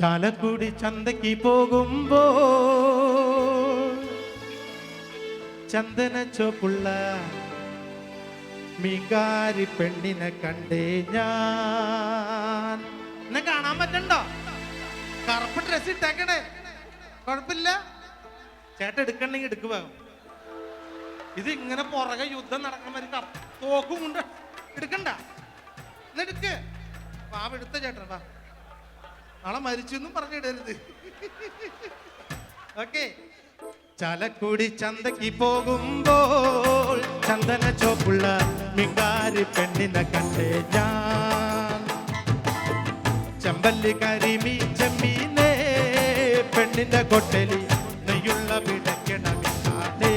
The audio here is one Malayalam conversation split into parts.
ചാലക്കുടി ചന്തയ്ക്ക് പോകുമ്പോ ചന്ദന ചോപ്പുള്ള മീങ്കാരി പെണ്ണിനെ കണ്ടേ ഞാൻ. എന്നെ കാണാൻ പറ്റണ്ടോ? കറുപ്പ് ഡ്രസ് ഇട്ടേക്കണേ. കുഴപ്പമില്ല. ചേട്ടൻ എടുക്കണ്ടെങ്കിൽ എടുക്കുക ഇത് ഇങ്ങനെ പുറകെ യുദ്ധം നടക്കണ തോക്കും കൊണ്ട് എടുക്കണ്ട. എന്നെടുക്ക് വാ എടുത്ത ചേട്ടൻ വാ. നാളെ മരിച്ചു എന്നും പറഞ്ഞിടരുത്. ഓക്കെ. ചലക്കുടി ചന്തയ്ക്ക് പോകുമ്പോൾ ചന്ദന ചോപ്പുള്ള മിങ്കാരി പെണ്ണിനെ കണ്ടേ ഞാൻ. ചെമ്പല്ലി കരിമീ ചെമ്മീനേ പെണ്ണിന്റെ കൊട്ടലി നെയ്യുള്ള പിടയ്ക്കണമില്ലാതെ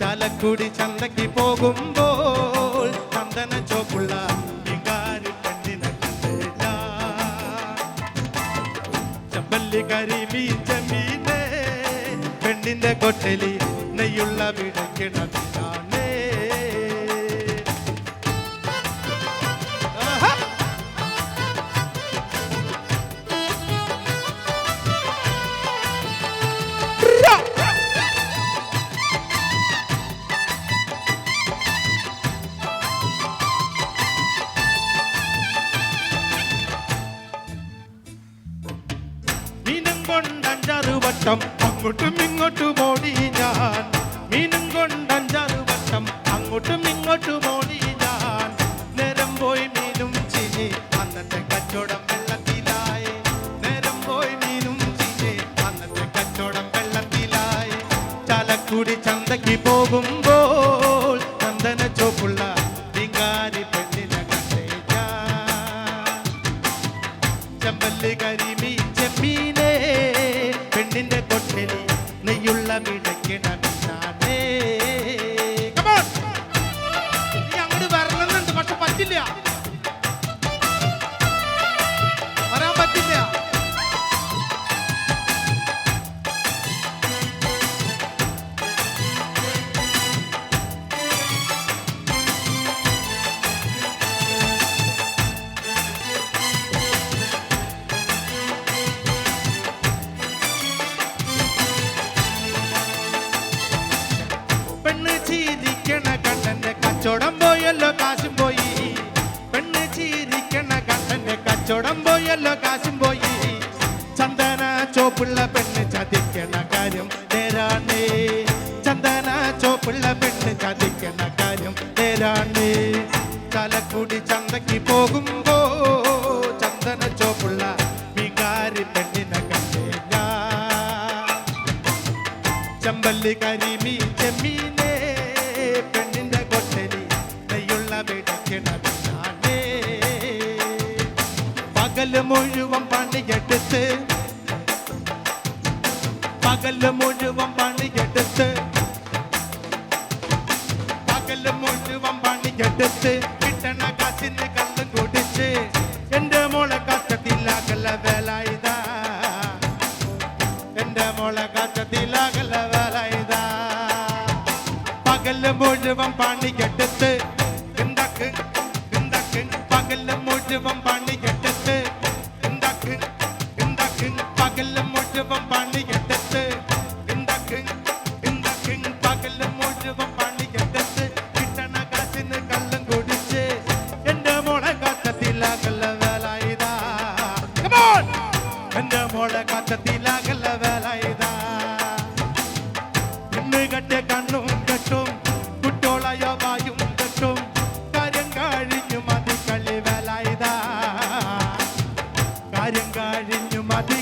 ചാലക്കുടി ചന്തയ്ക്ക് പോകുമ്പോൾ ചന്ദന ചോപ്പുള്ള ചെമ്പല്ലി കരിമീ ചെമ്മീനെ പെണ്ണിന്റെ കൊട്ടലി നെയ്യുള്ള പിടയ്ക്കണമില്ലാതെ വട്ടം അങ്ങോട്ടും ഇങ്ങോട്ടും ഓടി ഞാൻ. മീനും കൊണ്ട് അഞ്ചാറ് വട്ടം അങ്ങോട്ടും ഇങ്ങോട്ടും ഓടി ഞാൻ. നേരം പോയി മീനും ചിനി അന്നത്തെ കച്ചവടം നേരാണ് ചന്ദന ചോപ്പുള്ള പെണ്ണ് ചതിക്കണ കാര്യം നേരാണ് തലക്കൂടി ചന്തയ്ക്ക് പോകുമ്പോ ചന്ദന ചോപ്പുള്ള വികാരി പെണ്ണിനെ കണ്ടേ ചമ്പല്ലി കരിമീ ചെമ്മീനേ പെണ്ണിന്റെ കൊട്ടലി നെയ്യുള്ള പിടക്കിണേ പകൽ മുഴുവൻ പണിയെടുത്ത് പകൽ മുഴുവൻ എന്റെ മോളെ കച്ചത്തിലാകല വേല ഇതാ പകൽ മുഴുവൻ പണിയെടുത്ത് എന്താക്ക് എന്താക്ക് പകൽ മുഴുവൻ പണിയെടുത്ത് എന്താക്ക് എന്താക്ക് പകൽ മുഴുവൻ പണിയെടുത്ത് കഴിഞ്ഞു മതി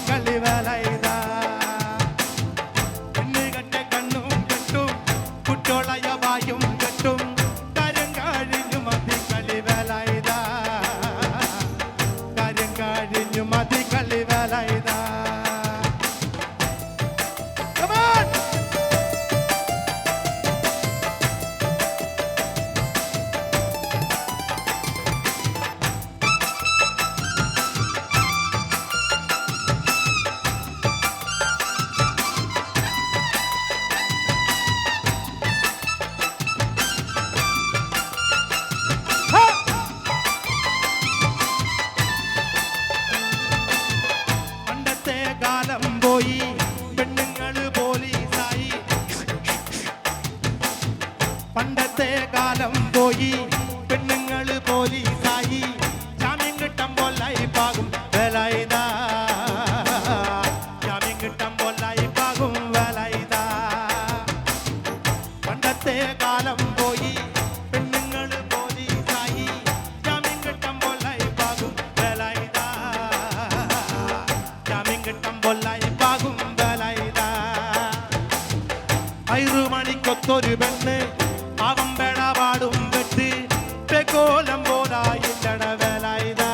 പെക്കോലം പോലായില്ലട വേലായുധാ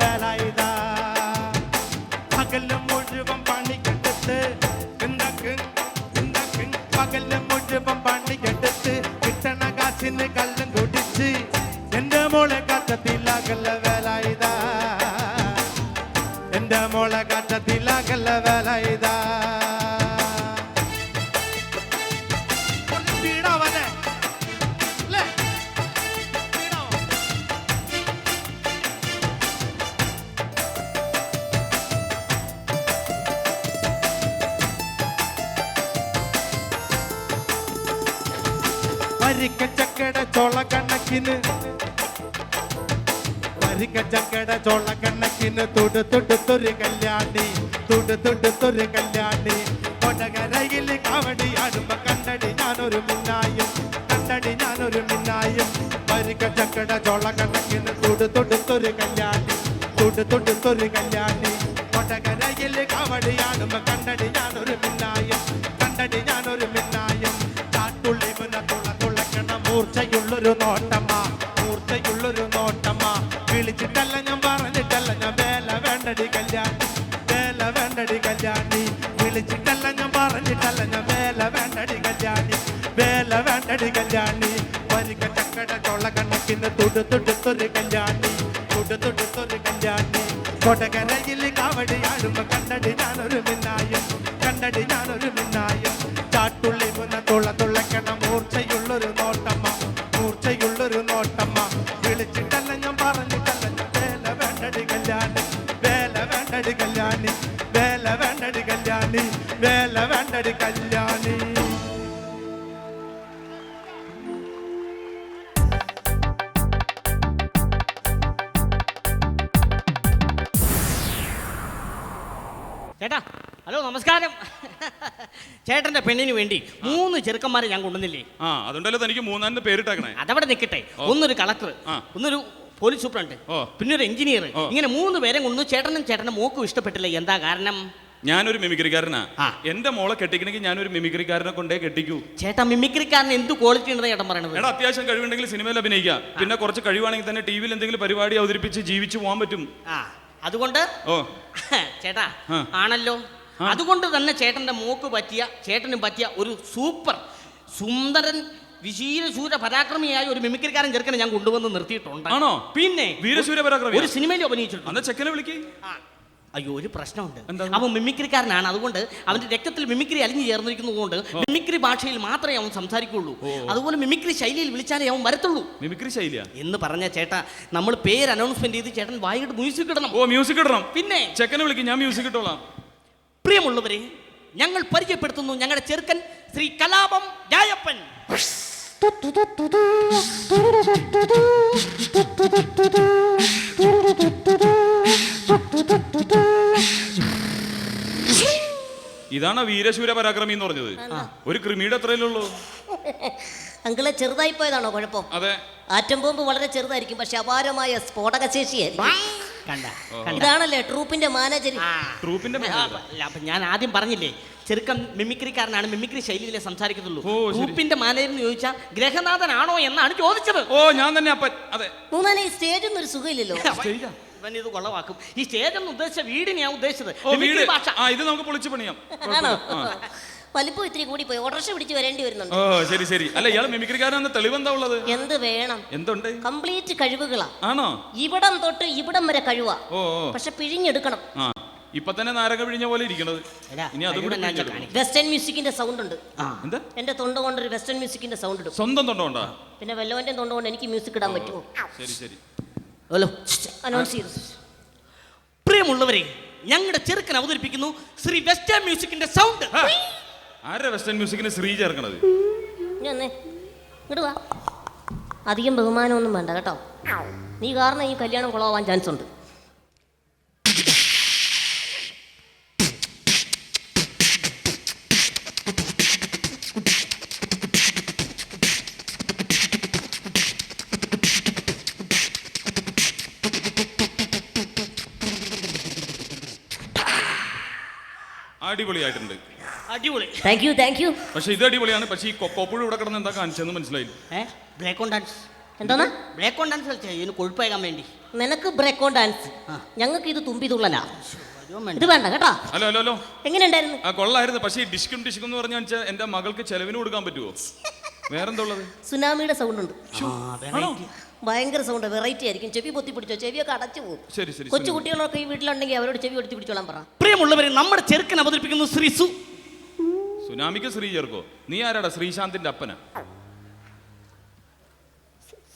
വേലായുധാ എന്റെ മോളെ കാറ്റത്തിലാകല്ല വേല ഇതാ. എന്റെ മോളെ കാറ്റത്തിലാകല്ല വേല വരിക്ക ചക്കട ചോള കണക്കിന്. പരിക്കച്ചക്കട ചക്കട ചോള കണക്കിന്. തുടു തൊടുത്തൊരു കല്യാണി തുടു തൊടുത്തൊരു കല്യാണി. കൊടകരയിൽ കാവടി ആടുമ്പോ കണ്ടടി ഞാനൊരു മിന്നായും. കണ്ടടി ഞാനൊരു മിന്നായും. പരിക്കച്ചക്കട ചക്കട ചോള കണക്കിന്. തുടു തൊടുത്തൊരു കല്യാണി തുടു തൊടുത്തൊരു കല്യാണി. കൊടകരയിൽ കാവടി ആടുമ്പോ കണ്ടടി ഞാനൊരു മിന്നായും. കണ്ടടി ഞാനൊരു മിന്നായും. മൂർച്ചയുള്ളൊരു നോട്ടമ്മ മൂർച്ചയുള്ളൊരു നോട്ടമ്മ വിളിച്ചിട്ടല്ല ഞാൻ പറഞ്ഞിട്ടല്ല ഞാൻ വേല വേണ്ടടി കല്യാണി വേല വേണ്ടടി കല്യാണി. വിളിച്ചിട്ടല്ല ഞാൻ പറഞ്ഞിട്ടല്ല ഞാൻ വേല വേണ്ടടി കല്യാണി വേല വേണ്ടടി കല്യാണി. വരിക ചക്കട ചോള കണക്കിന് തുടു തുടുത്തൊരു കല്യാണി തുടു തുടുത്തൊരു കല്യാണി. കൊടകരയിൽ കാവടിയാടുമ്പോ കണ്ടടി ഞാനൊരു ചേട്ടാ ഹലോ നമസ്കാരം. ചേട്ടന്റെ പെണ്ണിന് വേണ്ടി മൂന്ന് ചെറുക്കന്മാരെ ഞാൻ കൊണ്ടുവന്നില്ലേ? ആ അതുകൊണ്ടല്ലോ തനിക്ക് മൂന്നാലും പേരിട്ടേക്കണേ. അതവിടെ നിൽക്കട്ടെ ഒന്നൊരു കളക്ടർ ഒന്നൊരു പോലീസ് സൂപ്രണ്ട്. പിന്നെ ഒരു എഞ്ചിനീയർ ഇങ്ങനെ മൂന്ന് പേരെ കൊണ്ടു ചേട്ടനും ചേട്ടന്റെ മോക്കും ഇഷ്ടപ്പെട്ടില്ല? എന്താ കാരണം? ഞാനൊരു മിമിക്രിക്കാരനാ. എന്റെ മോളെ കെട്ടിക്കണമെങ്കിൽ ഞാനൊരു മിമിക്രിക്കാരനെ കൊണ്ടേ കെട്ടിക്കൂ. ചേട്ടാ മിമിക്രിക്കാരൻ എന്ത് ക്വാളിറ്റി ഉണ്ടെന്ന് ചേട്ടൻ പറയണത്? എടാ അത്യാവശ്യം കഴിവുണ്ടെങ്കിൽ സിനിമയിൽ അഭിനയിക്കാം. പിന്നെ കുറച്ച് കഴിവാണെങ്കിൽ തന്നെ ടി വിയിൽ എന്തെങ്കിലും പരിപാടി അവതരിപ്പിച്ച് ജീവിച്ചു പോകാൻ പറ്റും. അതുകൊണ്ട് ഓ. ചേട്ടാ ആണല്ലോ. അതുകൊണ്ട് തന്നെ ചേട്ടന്റെ മോക്ക് പറ്റിയ ചേട്ടനും പറ്റിയ ഒരു സൂപ്പർ സുന്ദരൻ വിശീരശൂര പരാക്രമിയായ ഒരു മിമിക്രിക്കാരൻ ചെറുക്കനെ ഞാൻ കൊണ്ടുവന്ന് നിർത്തിയിട്ടുണ്ട്. ആണോ? പിന്നെ വീരശൂര പരാക്രമി ഒരു സിനിമയിൽ അഭിനയിച്ചിട്ടുണ്ട്. ചെക്കനെ വിളിക്കേ. അയ്യോ ഒരു പ്രശ്നമുണ്ട് അവൻ മിമിക്രിക്കാരനാണ് അതുകൊണ്ട് അവന്റെ രക്തത്തിൽ മിമിക്രി അലിഞ്ഞു ചേർന്നിരിക്കുന്നതുകൊണ്ട് മിമിക്രി ഭാഷയിൽ മാത്രമേ അവൻ സംസാരിക്കുള്ളൂ അതുപോലെ മിമിക്രി ശൈലിയിൽ വിളിച്ചാലേ അവൻ വരത്തുള്ളൂ മിമിക്രി ശൈലിയാ എന്ന് പറഞ്ഞ ചേട്ടാ നമ്മൾ പേര് അനൗൺസ്മെന്റ് ചെയ്ത് ചേട്ടൻ വായിട്ട് മ്യൂസിക് ഇടണം ഓ മ്യൂസിക് ഇടണം പിന്നെ ചെക്കനെ വിളിക്കും ഞാൻ മ്യൂസിക് ഇട്ടോളാം പ്രിയമുള്ളവരെ ഞങ്ങൾ പരിചയപ്പെടുത്തുന്നു ഞങ്ങളുടെ ചെറുക്കൻ ശ്രീ കലാപം ജായപ്പൻ ഇതാണ് വീരശൂര പരാക്രമി എന്ന് പറഞ്ഞത്. ഒരു കൃമിയുടെ അത്രയല്ലുള്ളൂ അങ്കിളെ ചെറുതായി പോയതാണോ കുഴപ്പം? അതെ. ആറ്റം ബോംബ് വളരെ ചെറുതായിരിക്കും പക്ഷെ അപാരമായ സ്ഫോടക ശേഷിയായിരിക്കും കണ്ട കണ്ട. ഇതാണല്ലേ ട്രൂപ്പിന്റെ മാനേജർ ട്രൂപ്പിന്റെ അപ്പൊ ഞാൻ ആദ്യം പറഞ്ഞില്ലേ ചെറുക്കൻ മിമിക്രിക്കാരനാണ് മിമിക്രി ശൈലിയിലെ സംസാരിക്കത്തുള്ളൂ. ട്രൂപ്പിന്റെ മാനേജർ എന്ന് ചോദിച്ചാൽ ഗ്രഹനാഥനാണോ എന്നാണ് ചോദിച്ചത്. ഓ ഞാൻ തന്നെ അപ്പൻ അതെ. മൂന്നാൽ സ്റ്റേജ് സ്റ്റേജൊന്നും ഒരു സുഖമില്ലല്ലോ? ഇവൻ ഇത് കൊള്ളവാക്കും ഈ സ്റ്റേജ് എന്ന് ഉദ്ദേശിച്ച വീടിനെ ഞാൻ ഉദ്ദേശിച്ചത് ഓ വീട്. ഭാഷ ആ ഇത് നമുക്ക് പൊളിച്ചു പണിയാം. ആണോ. വലിപ്പം ഇത്തിരി കൂടി പോയി. ഓട്ടർഷ പിടിച്ച് വരേണ്ടി വരുന്നുണ്ട്. ഓ ശരി ശരി. അല്ല ഇയാൾ മിമിക്രിക്കാരനെന്ന് തെളിവെന്താ ഉള്ളത്? എന്ത് വേണം? എന്തുണ്ട്? കംപ്ലീറ്റ് കഴിവുകളാ. ആണോ? ഇവിടം തൊട്ട് ഇവിടം വരെ കഴിവാ. ഓ ഓ. പക്ഷെ പിഴിഞ്ഞെടുക്കണം. ആ. ഇപ്പൊ തന്നെ നാരക പിഴിഞ്ഞ പോലെ ഇരിക്കണത്. എടാ, ഇനി അതും കൂടി കഴിവ് ഞാൻ പിഴിഞ്ഞെടുക്കണം. കാണിക്കാം. വെസ്റ്റേൺ മ്യൂസിക്കിന്റെ സൗണ്ട് ഉണ്ട്. ആ. എന്താ? എന്റെ തൊണ്ട കൊണ്ട് ഒരു വെസ്റ്റേൺ മ്യൂസിക്കിന്റെ സൗണ്ട് ഇടും. സ്വന്തം തൊണ്ടോണ്ടാ പിന്നെ വല്ലവന്റെ തൊണ്ട കൊണ്ട് എനിക്ക് മ്യൂസിക് ഇടാൻ പറ്റുമോ? ശരി ശരി. ഹലോ അനൗൺസ് ചെയ്തു. പ്രിയമുള്ളവരെ ഞങ്ങളുടെ ചെറുക്കൻ അവതരിപ്പിക്കുന്നു ശ്രീ വെസ്റ്റേൺ മ്യൂസിക്കിന്റെ സൗണ്ട് ആരെ ആരുടെ വെസ്റ്റേൺ മ്യൂസിക്കിന് ശ്രീ ചേർക്കണത്? ഇങ്ങോട്ട് വാ. അധികം ബഹുമാനമൊന്നും വേണ്ട കേട്ടോ. നീ കാരണം ഈ കല്യാണം കുളമാവാൻ ചാൻസ് ഉണ്ട്. അടിപൊളിയായിട്ടുണ്ട്. അടിപൊളി. താങ്ക് യു താങ്ക് യു പക്ഷെ ഇത് അടിപൊളിയാണ്. പക്ഷെ ഈ കൊക്കോപ്പുഴ ഇവിടെ കിടന്ന് എന്താ കാണിച്ചെന്ന് മനസ്സിലായില്ല. ഏ? ബ്രേക്ക് ഓൺ ഡാൻസ് എന്താന്ന്? ബ്രേക്ക് ഓൺ ഡാൻസ് കളിച്ചേ. ഇതിന് കൊഴുപ്പേക്കാൻ വേണ്ടി. നിനക്ക് ബ്രേക്ക് ഓൺ ഡാൻസ്. ഞങ്ങൾക്ക് ഇത് തുമ്പി തുള്ളലാ. ഇത് വേണ്ട കേട്ടോ. Hello hello hello. എങ്ങനെയുണ്ടായിരുന്നു? ആ കൊള്ളായിരുന്നു. പക്ഷേ ഡിസ്കും ഡിസ്കും എന്ന് പറഞ്ഞാൽ എന്റെ മകൾക്ക് ചെലവിന് കൊടുക്കാൻ പറ്റുമോ വേറെന്തുള്ളത് സുനാമിയുടെ സൗണ്ട് ഉണ്ട്. ഭയങ്കര സൗണ്ട് വെറൈറ്റി ആയിരിക്കും. ചെവി പൊത്തി പിടിച്ചോ ചെവിയൊക്കെ അടച്ചു പോകും. ശരി ശരി കൊച്ചു കുട്ടികളൊക്കെ ഈ വീട്ടിലുണ്ടെങ്കിൽ അവരോട് ചെവി എടുത്ത് പിടിച്ചോളാൻ പറ. പ്രിയമുള്ളവരെ നമ്മുടെ ചെറുക്കൻ അവതരിപ്പിക്കുന്നു ശ്രീസു സുനാമിക്ക് ശ്രീ ചേർക്കോ നീ ആരാടാ? ശ്രീശാന്തിന്റെ അപ്പന?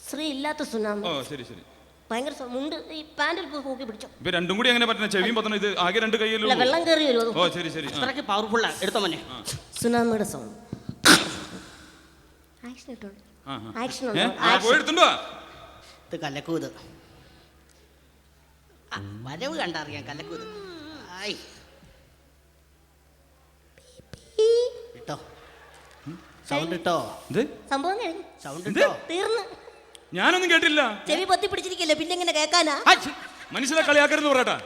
ശ്രീ ഇല്ലാത്ത സുനാമി. ഓ ശരി ശരി. ഭയങ്കര സൗ- മുണ്ട് ഈ പാൻറിൽ പോയി നോക്കി പിടിച്ചോ. ഇപ്പൊ രണ്ടും കൂടി അങ്ങനെ പറ്റണ? ചെവിയും പത്തണം ഇത് ആകെ രണ്ട് ഉള്ളൂ. വെള്ളം കയറി വരും ഓ ശരി ശരി. അത്രയ്ക്ക് ആണ് എടുത്തോ മനെ. സുനാമിയുടെ സൗണ്ട് ആക്ഷൻ ഇട്ടോ ആ, ആ. പോയി ഏ? ഉണ്ടോ ആ, പോയി എടുത്തുണ്ടോ ഇത് കലക്കൂത്. വരവ് കണ്ടറിയാം കലക്കൂത്. ആയി. ഇട്ടോ. സൗണ്ട് ഇട്ടോ? ഇത് സംഭവം കഴിഞ്ഞു. സൗണ്ട്? ഇട്ടോ? തീർന്ന്. ഞാനൊന്നും കേട്ടില്ല ചെവി പൊത്തി പിടിച്ചിരിക്കില്ലേ പിന്നെ എങ്ങനെ കേൾക്കാനാ? ശ്ശി. മനുഷ്യരെ കളിയാക്കരുത് പറയട്ടെ.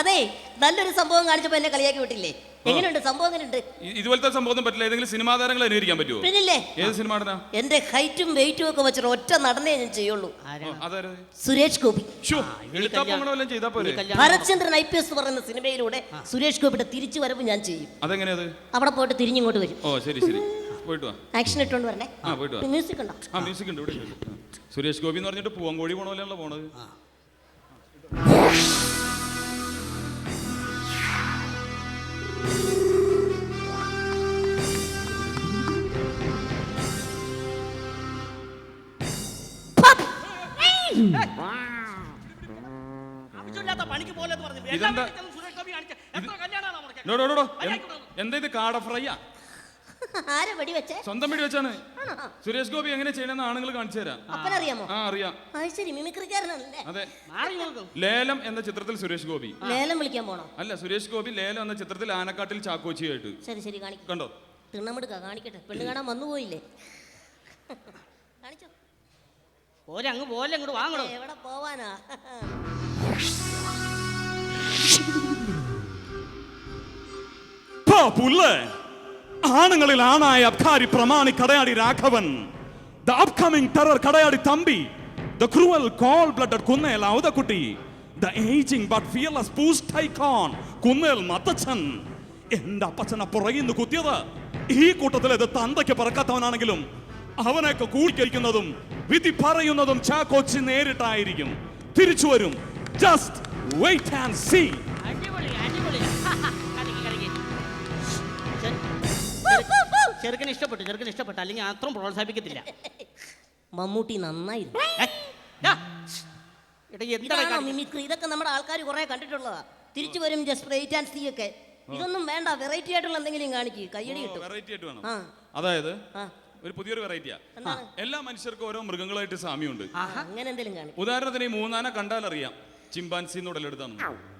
അതെ നല്ലൊരു സംഭവം കാണിച്ചപ്പോ എന്നെ കളിയാക്കി വിട്ടില്ലേ? എങ്ങനെയുണ്ട്? സംഭവം എങ്ങനെയുണ്ട്? ഇതുപോലത്തെ സംഭവം പറ്റില്ല. ഏതെങ്കിലും സിനിമാ താരങ്ങൾ അനുകരിക്കാൻ പറ്റുമോ പിന്നില്ലേ? ഏത് സിനിമ എന്റെ ഹൈറ്റും വെയിറ്റും ഒക്കെ വെച്ചിട്ട് ഒറ്റ നടനേ ഞാൻ ചെയ്യുള്ളൂ. ആരാ? Suresh Gopi. Bharathchandran I P S പറയുന്ന സിനിമയിലൂടെ സുരേഷ് ഗോപിയുടെ തിരിച്ചു വരവ് ഞാൻ ചെയ്യും. അതെങ്ങനെയത് അവിടെ പോയിട്ട് തിരിഞ്ഞിങ്ങോട്ട് വരും. ഓ ശരി ശരി. പോയിട്ട് വാ. ആക്ഷൻ ഇട്ടോണ്ട് വരണേ. ആ പോയിട്ട് വാ. മ്യൂസിക് ഉണ്ടോ? ആ മ്യൂസിക് ഉണ്ട് ഇവിടെ സുരേഷ് ഗോപി എന്ന് പറഞ്ഞിട്ട് പൂവങ്കോഴി പോണ പോലെയാണല്ലോ പോണത്? ആവശ്യമില്ലാത്ത പണിക്ക് പോലെ പറഞ്ഞു ഡോ, ഡോ. എന്താ ഇത് കാട ഫ്രൈയാ? ആരെ വെടി വെച്ചേ? സ്വന്തം വീട് വെച്ചാണ്. സുരേഷ് ഗോപി എങ്ങനെ ചെയ്യണമെന്ന് ആണുങ്ങൾ കാണിച്ചു തരാം. അപ്പനറിയാമോ? ആ അറിയാം. അത് ശരി മിമിക്രിക്കാരനാണല്ലേ അതെ. മാറി നോക്കും ലേലം എന്ന ചിത്രത്തിൽ സുരേഷ് ഗോപി. ലേലം വിളിക്കാൻ പോണോ? അല്ല സുരേഷ് ഗോപി ലേലം എന്ന ചിത്രത്തിൽ ആനക്കാട്ടിൽ ചാക്കോച്ചിയായിട്ട്. ശരി ശരി കാണിക്കും. കണ്ടോ? തിണ്ണമെടുക്ക കാണിക്കട്ടെ. പെണ്ണ് കാണാൻ വന്നു പോയില്ലേ? കാണിച്ചോ? പോലെ അങ്ങ് പോലെ അങ്ങോട്ട് വാങ്ങണോ? എവിടെ പോവാനാ? പുല്ല് ആണുങ്ങളിൽ ആണായ അബ്കാരി പ്രമാണി Kadayadi Raghavan. The upcoming terror Kadayadi Thampi. The cruel cold blood Kunnel Outhakutty the aging but fearless പൂസ്റ്റ് icon Kunnel Mathachan. എന്റെ അപ്പച്ചനെ പുറകിന്ന് കുത്തിയത്. ഈ കൂട്ടത്തിൽ ഇത് തന്തയ്ക്ക് പറക്കാത്തവനാണെങ്കിലും അവനൊക്കെ കൂടിക്കഴിക്കുന്നതും വിധി പറയുന്നതും ചാക്കോച്ചി നേരിട്ടായിരിക്കും. തിരിച്ചു വരും. ജസ്റ്റ് വെയിറ്റ് ആൻഡ് സീ അടിപൊളി അടിപൊളി. ചെറുക്കന് ഇഷ്ടപ്പെട്ടു ചെറുക്കന് ഇഷ്ടപ്പെട്ടു. അല്ലെങ്കിൽ അത്രയും പ്രോത്സാഹിപ്പിക്കത്തില്ല. മമ്മൂട്ടി നന്നായി മിമിക്രി ഇതൊക്കെ നമ്മുടെ ആൾക്കാർ കുറെ കണ്ടിട്ടുള്ളതാ. തിരിച്ചു വരും ജസ്റ്റ് ആൻഡ് സീ ഒക്കെ. ഇതൊന്നും വേണ്ട വെറൈറ്റി ആയിട്ടുള്ള എന്തെങ്കിലും കാണിക്ക്. കയ്യടി കിട്ടും. വെറൈറ്റി ആയിട്ട് വേണം. അതായത് ഒരു പുതിയൊരു വെറൈറ്റിയാ എല്ലാ മനുഷ്യർക്കും ഓരോ മൃഗങ്ങളായിട്ട് സാമ്യമുണ്ട്. അങ്ങനെ എന്തെങ്കിലും കാണിക്കും. ഉദാഹരണത്തിന് ഈ മൂന്നാന കണ്ടാൽ അറിയാം ചിമ്പാൻസി എന്ന് ഉടലെടുത്താണ് കറക്റ്റ്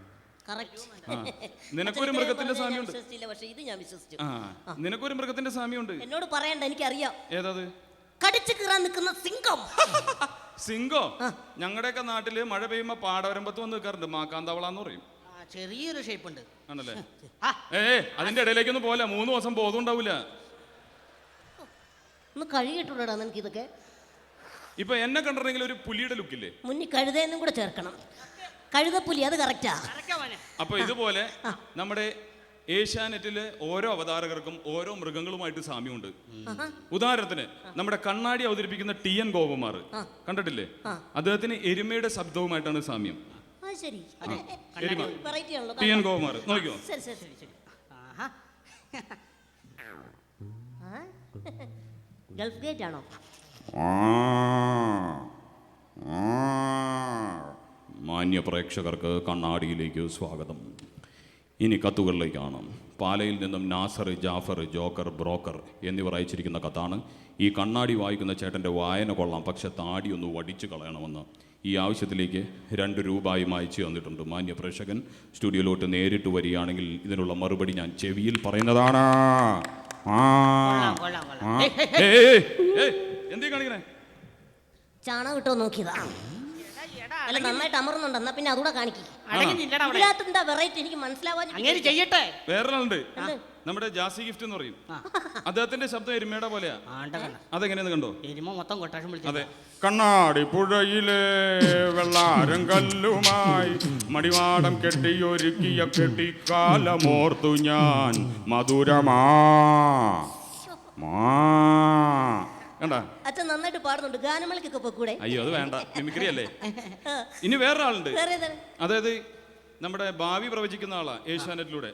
നിനക്കൊരു മൃഗത്തിന്റെ സാമ്യമുണ്ട്. വിശ്വസിച്ചില്ല പക്ഷെ ഇത് ഞാൻ വിശ്വസിച്ചു. ആ. നിനക്കൊരു മൃഗത്തിന്റെ സാമ്യമുണ്ട്. എന്നോട് പറയണ്ട എനിക്കറിയാം. ഏതത്? കടിച്ചു കീറാൻ നിൽക്കുന്ന സിംഗം. സിംഗോ? ഞങ്ങളുടെയൊക്കെ നാട്ടിൽ മഴ പെയ്യുമ്പോ പാടവരമ്പത്ത് വന്ന് നിൽക്കാറുണ്ട് മാക്കാന്തവള എന്ന് പറയും ചെറിയൊരു ഷേപ്പ് ഉണ്ട് ആണല്ലേ? ഏ അതിന്റെ ഇടയിലേക്കൊന്നും പോലെ മൂന്ന് ദിവസം ബോധം ഉണ്ടാവില്ല ഒന്ന് കഴുകിയിട്ടുണ്ടടാ നിനക്ക് ഇതൊക്കെ ഇപ്പൊ എന്നെ കണ്ടിട്ടുണ്ടെങ്കിൽ ഒരു പുലിയുടെ ലുക്കില്ലേ മുന്നിൽ കഴുതേന്നും കൂടെ ചേർക്കണം. കഴുതപ്പുലി അത് കറക്റ്റാ അപ്പൊ ഇതുപോലെ നമ്മുടെ ഏഷ്യാനെറ്റിലെ ഓരോ അവതാരകർക്കും ഓരോ മൃഗങ്ങളുമായിട്ട് സാമ്യമുണ്ട്. ഉദാഹരണത്തിന് നമ്മുടെ കണ്ണാടി അവതരിപ്പിക്കുന്ന ടി എൻ ഗോപകുമാർ. കണ്ടിട്ടില്ലേ? അദ്ദേഹത്തിന് എരുമയുടെ ശബ്ദവുമായിട്ടാണ് സാമ്യം. എരുമ. T N Gopakumar. നോക്കിയോ ശരി ശരി ശരി ശരി. ആഹാ. ഗൾഫ് ഗേറ്റ് ആണോ മാന്യ പ്രേക്ഷകർക്ക് കണ്ണാടിയിലേക്ക് സ്വാഗതം. ഇനി കത്തുകളിലേക്കാണ്. പാലയിൽ നിന്നും നാസർ ജാഫർ ജോക്കർ ബ്രോക്കർ എന്നിവർ അയച്ചിരിക്കുന്ന കത്താണ്. ഈ കണ്ണാടി വായിക്കുന്ന ചേട്ടന്റെ വായന കൊള്ളാം പക്ഷെ താടി ഒന്ന് വടിച്ചു കളയണമെന്ന് ഈ ആവശ്യത്തിലേക്ക് രണ്ട് രൂപയും അയച്ചു തന്നിട്ടുണ്ട്. മാന്യ പ്രേക്ഷകൻ സ്റ്റുഡിയോയിലോട്ട് നേരിട്ട് വരികയാണെങ്കിൽ ഇതിനുള്ള മറുപടി ഞാൻ ചെവിയിൽ പറയുന്നതാണ്. എന്തീ കാണിക്കണേ? ചാണകം ഇട്ടോ നോക്കിയതാ. അല്ല നന്നായിട്ട് അമർന്നുണ്ട്. എന്നാ പിന്നെ അതുകൂടെ കാണിക്കും. അടങ്ങിയില്ലടാ അവിടെ ഇതിനകത്ത് എന്താ വെറൈറ്റി എനിക്ക് മനസ്സിലാവാൻ അങ്ങനെ ചെയ്യട്ടെ. വേറൊരാളുണ്ട്. നമ്മുടെ ജാസി ഗിഫ്റ്റ് എന്ന് പറയും. അദ്ദേഹത്തിന്റെ ശബ്ദം എരുമയുടെ പോലെയാ. അതെങ്ങനെയെന്ന് കണ്ടോ? എരുമ മൊത്തം കൊട്ടാഷം വിളിച്ചു അതെ. കണ്ണാടി പുഴയിലെ വെള്ളാരം കല്ലുമായി മടിവാടം കെട്ടിയൊരുക്കിയ കെട്ടിക്കാലമോർത്തു ഞാൻ മധുരമാ. മാ. കണ്ട? അച്ഛൻ നന്നായിട്ട് പാടുന്നുണ്ട്. ഗാനമേളക്കൊക്കെ പൊക്കൂടെ അയ്യോ അത് വേണ്ട. മിമിക്രി അല്ലേ? ഇനി വേറൊരാളുണ്ട്. വേറെ ഏതാണ്? അതായത് നമ്മുടെ ഭാവി പ്രവചിക്കുന്ന ആളാ ഏഷ്യാനെറ്റിലൂടെ.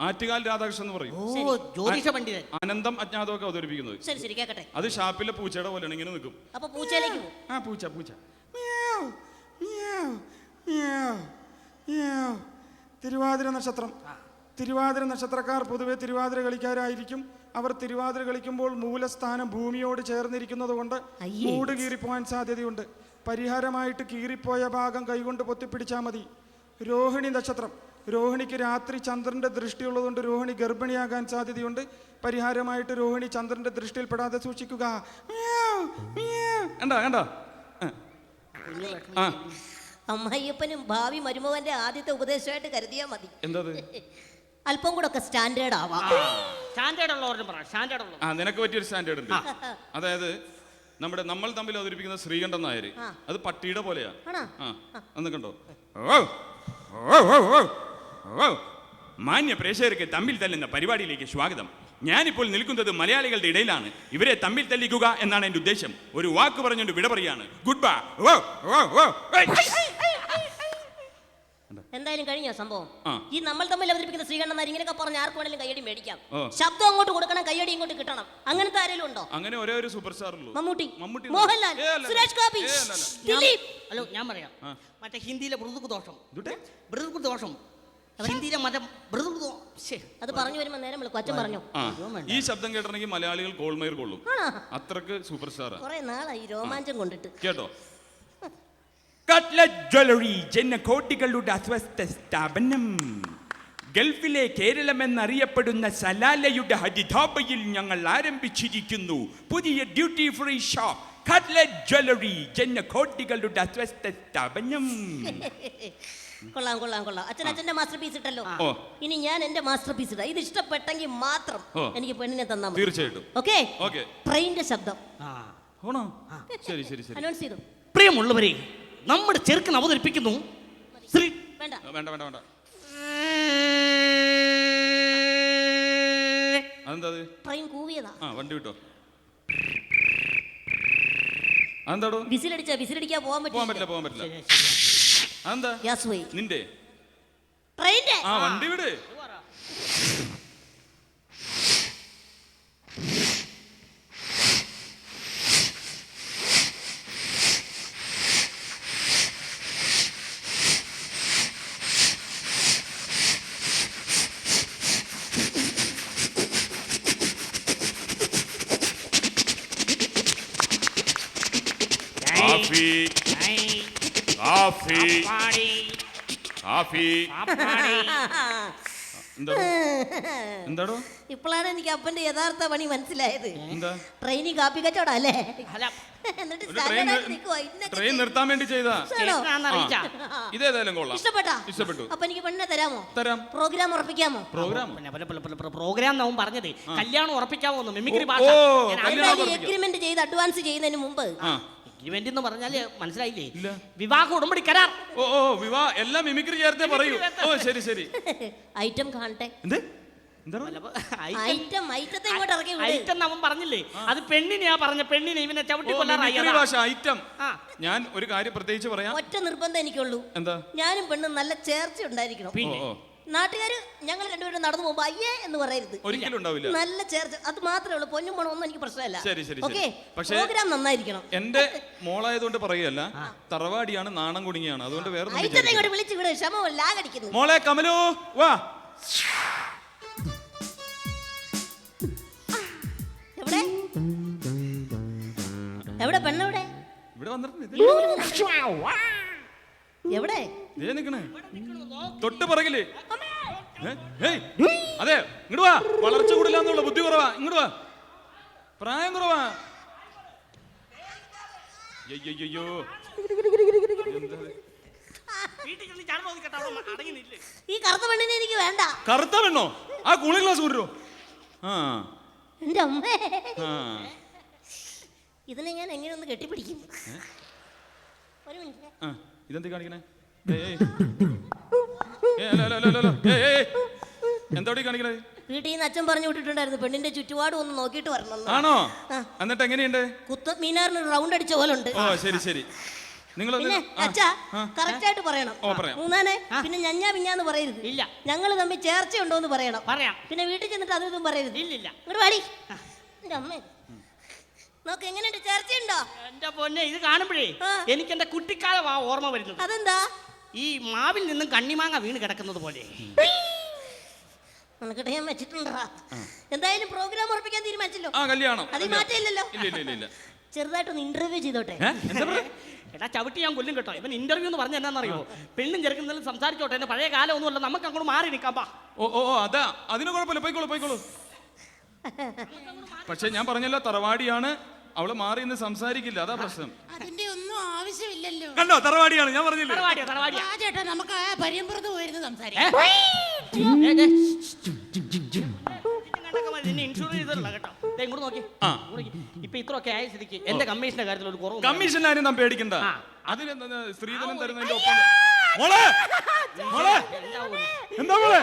ആറ്റുകാൽ രാധാകൃഷ്ണൻ എന്ന് പറയും. ഓ ജ്യോതിഷ പണ്ഡിതൻ. അനന്തം അജ്ഞാതമൊക്കെ അവതരിപ്പിക്കുന്നത്. ശരി ശരി കേക്കട്ടെ. അത് ഷാപ്പിലെ പൂച്ചയുടെ പോലെയാണ് ഇങ്ങനെ നിൽക്കും. അപ്പൊ പൂച്ചയിലേക്ക് പോകും ആ പൂച്ച പൂച്ച. മ്യാവ്, മ്യാവ്, മ്യാവ്, മ്യാവ്. തിരുവാതിര നക്ഷത്രം. തിരുവാതിര നക്ഷത്രക്കാർ പൊതുവെ തിരുവാതിര കളിക്കാരായിരിക്കും. അവർ തിരുവാതിര കളിക്കുമ്പോൾ മൂലസ്ഥാനം ഭൂമിയോട് ചേർന്നിരിക്കുന്നത് കൊണ്ട്. മൂട് കീറിപ്പോവാൻ സാധ്യതയുണ്ട്. പരിഹാരമായിട്ട് കീറിപ്പോയ ഭാഗം കൈകൊണ്ട് പൊത്തിപ്പിടിച്ചാൽ മതി. രോഹിണി നക്ഷത്രം. രോഹിണിക്ക് രാത്രി ചന്ദ്രന്റെ ദൃഷ്ടിയുള്ളതുകൊണ്ട് രോഹിണി ഗർഭിണിയാകാൻ സാധ്യതയുണ്ട്. പരിഹാരമായിട്ട് രോഹിണി ചന്ദ്രന്റെ ദൃഷ്ടിയിൽപ്പെടാതെ സൂക്ഷിക്കുക. കണ്ടോ കണ്ടോ? ആ. അമ്മയ്യപ്പനും ഭാവി മരുമവന്റെ ആദ്യത്തെ ഉപദേശമായിട്ട് കരുതിയാൽ മതി. എന്താ അല്പം കൂടെ ഒക്കെ സ്റ്റാൻഡേർഡ് ആവാം. സ്റ്റാൻഡേർഡ് ഉള്ളവരും പറ സ്റ്റാൻഡേർഡ് ആ നിനക്ക് പറ്റിയൊരു സ്റ്റാൻഡേർഡ് ഉണ്ട്. അതായത് നമ്മുടെ നമ്മൾ തമ്മിൽ അവതരിപ്പിക്കുന്ന ശ്രീകണ്ഠൻ നായർ അത് പട്ടിയുടെ പോലെയാ? ആ അന്ന് കണ്ടോ? മാന്യ പ്രേക്ഷകർക്ക് തമ്മിൽ തല്ലുന്ന പരിപാടിയിലേക്ക് സ്വാഗതം. ഞാനിപ്പോൾ നിൽക്കുന്നത് മലയാളികളുടെ ഇടയിലാണ്. ഇവരെ തമ്മിൽ തല്ലിക്കുക എന്നാണ് എന്റെ ഉദ്ദേശം. ഒരു വാക്ക് പറഞ്ഞുകൊണ്ട് വിട പറയാണ് ഗുഡ് ബൈ ഓ ഓ ഓ ഏയ്. എന്തായാലും കഴിഞ്ഞോ സംഭവം? ഈ നമ്മൾ തമ്മിൽ അവതരിപ്പിക്കുന്ന ശ്രീകണ്ഠന്മാർ ഇങ്ങനെയൊക്കെ പറഞ്ഞ ആർക്ക് വേണേലും കയ്യടി മേടിക്കാം. ശബ്ദം അങ്ങോട്ട് കൊടുക്കണം കയ്യടി ഇങ്ങോട്ട് കിട്ടണം. അങ്ങനത്തെ ആരെങ്കിലും ഉണ്ടോ? അങ്ങനെ ഒരേ ഒരു സൂപ്പർ സ്റ്റാർ ഉള്ളൂ. മമ്മൂട്ടി. മമ്മൂട്ടി മോഹൻലാൽ സുരേഷ് ഗോപി. ദിലീപ്. ഹലോ ഞാൻ പറയാം. മറ്റേ ഹിന്ദിയിലെ മൃദുക്ക് ദോഷം. ഇതുട്ടെ? മൃദുക്ക് ദോഷം. ഹിന്ദിയിലെ ശ്ശേ. അത് പറഞ്ഞു വരുമ്പോ നേരം വിളിക്കും അച്ഛൻ പറഞ്ഞു. ഈ ശബ്ദം കേട്ടണെങ്കിൽ മലയാളികൾ കോൾമയർ കൊള്ളും. ആണോ? അത്രയ്ക്ക് സൂപ്പർ സ്റ്റാർ കുറെ നാളായി രോമാഞ്ചം കൊണ്ടിട്ട്. കേട്ടോ? കട്ട്ലറ്റ് ജ്വല്ലറി ജനകോടികളുടെ അസ്വസ്ഥ സ്ഥാപനം. ഗൾഫിലെ കേരളം എന്നറിയപ്പെടുന്ന സലാലയുടെ ഹരിതാപയിൽ ഞങ്ങൾ ആരംഭിച്ചിരിക്കുന്നു. പുതിയ duty free shop cutlet jewellery ജനകോടികളുടെ അസ്വസ്ഥ സ്ഥാപനം. കൊള്ളാം കൊള്ളാം കൊള്ളാം. അച്ഛൻ അച്ഛന്റെ മാസ്റ്റർ പീസ് ഇട്ടല്ലോ. ഇനി ഞാൻ എന്റെ മാസ്റ്റർ പീസ് ഇടാം. ഇത് ഇഷ്ടപ്പെട്ടെങ്കിൽ മാത്രം എനിക്ക് പെണ്ണിനെ തന്നാ തീർച്ചയായിട്ടും. ഓക്കെ? ട്രെയിനിന്റെ ശബ്ദം. ആണോ? ശരി ശരി ശരി. അനൗൺസ് ചെയ്തു. പ്രിയമുള്ളവരെ നമ്മുടെ ചെറുക്കൻ അവതരിപ്പിക്കുന്നു. ശ്രീ വേണ്ട. വേണ്ട വേണ്ട വേണ്ട. അതെന്താ ട്രെയിൻ കൂവിയതാ. ആ വണ്ടി വിട്ടോ. അതെന്താടോ? വിസിലടിച്ചാ വിസിലടിക്കാ പോകാൻ പോകാൻ പറ്റില്ല പറ്റില്ല. പോകാൻ പറ്റില്ല അതെന്താ? ഗ്യാസ് പോയി. നിന്റെ? ട്രെയിൻ ആ വണ്ടി വിട്. കാഫി എന്താടോ? എന്താടോ? ഇപ്പോഴാണ് എനിക്ക് അപ്പന്റെ യഥാർത്ഥ പണി മനസ്സിലായത്. ട്രെയിനിൽ കാപ്പി കച്ചവടം അല്ലേ? ട്രെയിൻ നിർത്താൻ വേണ്ടി ഇതേതായാലും കൊള്ളാം. ഇഷ്ടപ്പെട്ടാ? ഇഷ്ടപ്പെട്ടു. അപ്പൊ എനിക്ക് തരാമോ? തരാം. പ്രോഗ്രാം ഉറപ്പിക്കാമോ? പ്രോഗ്രാം? പിന്നെ പല പല പല പല പ്രോഗ്രാം പറഞ്ഞത്. കല്യാണം ഉറപ്പിക്കാമോ മിമിക്രി ഭാഷ. എഗ്രിമെന്റ് ചെയ്ത് അഡ്വാൻസ് ചെയ്യുന്നതിന് മുമ്പ് ഇവന്റ് എന്ന് പറഞ്ഞാൽ മനസ്സിലായില്ലേ? ഇല്ല. വിവാഹ ഉടമ്പടി കരാർ. ഓ ഓ വിവാഹ എല്ലാം മിമിക്രി ചേർത്തേ പറയൂ. ഓ ശരി ശരി. ഐറ്റം കാണട്ടെ. എന്ത്? എന്താ ഐറ്റം ഐറ്റത്തെ ഇങ്ങോട്ട് ഇറക്കി വിട്. ഐറ്റം അവൻ പറഞ്ഞില്ലേ? അത് പെണ്ണിനെയാ പറഞ്ഞ പെണ്ണിനെ ഇവനെ ചവിട്ടി ഐറ്റം ഞാൻ ഒരു കാര്യം പ്രത്യേകിച്ച് പറയാം. ഒറ്റ നിർബന്ധം എനിക്കുള്ളൂ. എന്താ? ഞാനും പെണ്ണും നല്ല ചേർച്ച ഉണ്ടായിരിക്കണം. നാട്ടുകാര് ഞങ്ങൾ രണ്ടുപേരും നടന്നു പോകുമ്പോ അയ്യേ എന്ന് പറയരുത്. ഒരിക്കലും ഉണ്ടാവില്ല. നല്ല ചേർച്ച. അത് മാത്രമേ ഉള്ളൂ. പൊന്നും പണം ഒന്നും എനിക്ക് പ്രശ്നമല്ല. ശരി, ശരി. ഓക്കെ? പക്ഷേ- പ്രോഗ്രാം നന്നായിരിക്കണം. എന്റെ മോളായതുകൊണ്ട് പറയുകയല്ല തറവാടിയാണ് നാണം കുടുങ്ങിയാണ്. അതുകൊണ്ട് വേറെ ഐറ്റത്തെ. ഇങ്ങോട്ട് വിളിച്ചു വിട്. ക്ഷമ ലാഗടിക്കുന്നു മോളെ കമലു വാ. എവിടെ? എവിടെ? പെണ്ണെവിടെ? ഇവിടെ വന്നിട്ടുണ്ട്. എവിടെ? നിക്കണേ. തൊട്ട് പറകിൽ. അതെ ഇങ്ങോട്ട് വാ. വളർച്ച കൂടില്ല ബുദ്ധി കുറവാ. ഇങ്ങോട്ട് വാ. പ്രായം കുറവാ. അയ്യോ? ഈ കറുത്ത പെണ്ണിനെ എനിക്ക് വേണ്ട. കറുത്ത പെണ്ണോ? ആ കൂളിംഗ് ഗ്ലാസ് കൊണ്ടുവരോ ആ. എന്റെ അമ്മേ. ഇതിനെ ഞാൻ എങ്ങനെ ഒന്ന് കെട്ടിപ്പിടിക്കും ഒരു മിനിറ്റ്. ആ കാണിക്കണേ? ഏയ്, ഏയ്. ഏയ്, അല്ല, അല്ല, അല്ല, അല്ല. ഏയ്, ഏയ്, ഏയ്. എന്താ ഇവിടെ കാണിക്കണേ വീട്ടിൽ നിന്ന് അച്ഛൻ പറഞ്ഞു വിട്ടിട്ടുണ്ടായിരുന്നു പെണ്ണിന്റെ ചുറ്റുപാടും ഒന്ന് നോക്കിയിട്ട് വരണം ആണോ. എന്നിട്ട് എങ്ങനെയുണ്ട്? കുത്ത മീനാറിന് റൗണ്ട് അടിച്ച പോലെ ഉണ്ട്. ഓ ശരി ശരി. നിങ്ങൾ പിന്നെ അച്ഛാ കറക്റ്റ് ആയിട്ട് പറയണം. മൂന്നാനെ പിന്നെ ഞഞ്ഞാ പിഞ്ഞാന്ന് പറയരുത്. ഇല്ല. ഞങ്ങൾ തമ്മിൽ ചേർച്ചയുണ്ടോ എന്ന് പറയണം. പറയാം. പിന്നെ വീട്ടിൽ ചെന്നിട്ട് അതൊന്നും ഇതും പറയരുത് ഇല്ലില്ല ഇങ്ങോട്ട് വാടി. എന്റെ അമ്മേ. നോക്ക് എങ്ങനെയുണ്ട്? ചേർച്ചയുണ്ടോ? എന്റെ പൊന്നെ ഇത് കാണുമ്പോഴേ എനിക്ക് എന്റെ കുട്ടിക്കാലം ഓർമ്മ വരുന്നത്. അതെന്താ? ഈ മാവിൽ നിന്നും കണ്ണിമാങ്ങ വീണ് കിടക്കുന്നത് പോലെ. നിനക്കിട്ട് ഞാൻ വെച്ചിട്ടുണ്ടാ എന്തായാലും പ്രോഗ്രാം ഉറപ്പിക്കാൻ തീരുമാനിച്ചല്ലോ. ആ കല്യാണം. അതിൽ മാറ്റമില്ലല്ലോ. ഇല്ല ഇല്ല ഇല്ല ഇല്ല. ചെറുതായിട്ടൊന്ന് ഇന്റർവ്യൂ ചെയ്തോട്ടെ? എടാ ചവിട്ടി ഞാൻ കൊല്ലും കേട്ടോ. ഇവൻ ഇന്റർവ്യൂ എന്ന് പറഞ്ഞ എന്നാന്നറിയോ? പെണ്ണും ചെറുക്കുന്നതിലും സംസാരിച്ചോട്ടെ. എന്റെ പഴയ കാലം ഒന്നുമല്ല. നമുക്ക് അങ്ങോട്ട് മാറി നിൽക്കാം പാ ഓ ഓ അതാ. അതിന് കുഴപ്പമില്ല. പോയിക്കോളൂ പോയിക്കോളൂ. പക്ഷെ ഞാൻ പറഞ്ഞല്ലോ തറവാടിയാണ്. അവൾ മാറി ഇന്ന് സംസാരിക്കില്ല. അതാ പ്രശ്നം. അതിന്റെ ആവശ്യമില്ലല്ലോ. കണ്ടോ? തറവാടിയാണ്. ഞാൻ പറഞ്ഞില്ലേ? തറവാടിയോ തറവാടിയാ. ആ ചേട്ടാ നമുക്ക് ആ പരിയമ്പുറത്ത് പോയിരുന്നു? സംസാരിക്കാം. ഏ, ദേ. നിന്നെ ഇൻഷുർ ചെയ്തല്ല കേട്ടോ ദേ ഇങ്ങോട്ട് നോക്കി ആ. ഇങ്ങോട്ട് നോക്കി. ഇപ്പൊ ഇത്രയൊക്കെ ആയ സ്ഥിതിക്ക് എന്റെ കമ്മീഷന്റെ കാര്യത്തിൽ ഒരു കുറവ് കമ്മീഷൻ ആരും നാം പേടിക്കണ്ട. ആ. അതിനെന്താ സ്ത്രീധനം തരുന്നതിന്റെ ഒപ്പം? മോളെ! മോളെ! എന്താ മോളെ.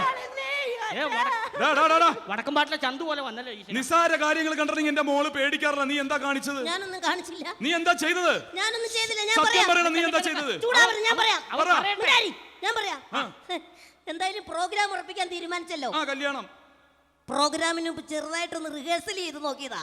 വടക്കം പാട്ടിലെ ചന്തു പോലെ വന്നല്ലോ ഈ നിസ്സാര കാര്യങ്ങൾ കണ്ടിട്ടുണ്ടെങ്കിൽ എന്റെ മോൾ പേടിക്കാറില്ല. നീ എന്താ കാണിച്ചത്? ഞാനൊന്നും കാണിച്ചില്ല. നീ എന്താ ചെയ്തത്? ഞാനൊന്നും ചെയ്തില്ല. ഞാൻ സത്യം പറയാം. പറയണം നീ എന്താ ചെയ്തത്? ഞാൻ പറയാം. ഞാൻ പറയാം. എന്തായാലും പ്രോഗ്രാം ഉറപ്പിക്കാൻ തീരുമാനിച്ചല്ലോ. ആ കല്യാണം. പ്രോഗ്രാമിന് ചെറുതായിട്ടൊന്ന് റിഹേഴ്സൽ ചെയ്ത് നോക്കിയതാ.